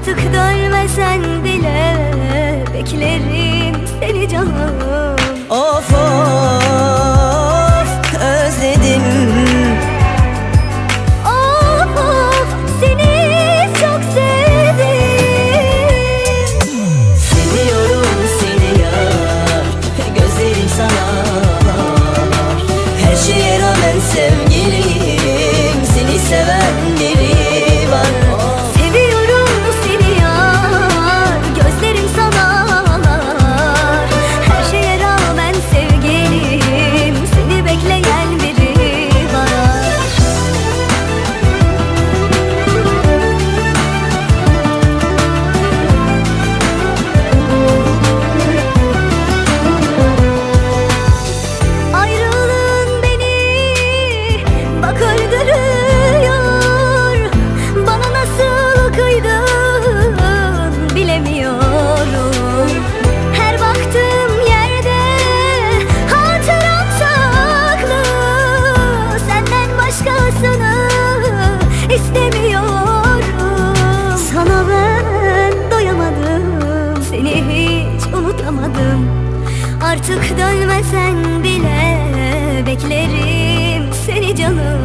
Artık dönmesen bile Beklerim seni canım kıydın bilemiyorum. Her baktığım yerde hatıram saklı. Senden başkasını istemiyorum. Sana ben doyamadım seni hiç unutamadım. Artık dönmesen bile beklerim seni canım.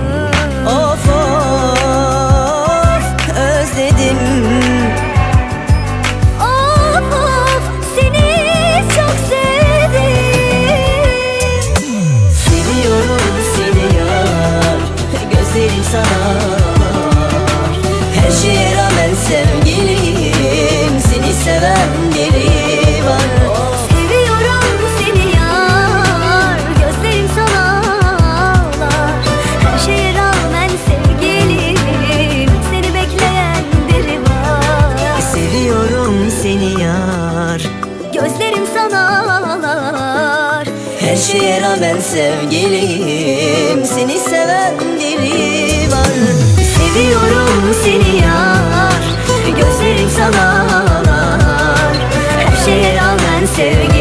Of of Sana Her şeye rağmen sevgilim Seni seven biri var. Seviyorum seni yar Gözlerim sana ağlar. Her şeye rağmen sevgilim Seni bekleyen biri var. Seviyorum seni yar Gözlerim sana ağlar. Her şeye rağmen sevgilim Seni seviyorum seni yar. Gözlerim sana ağlar. Her şeye rağmen sevgi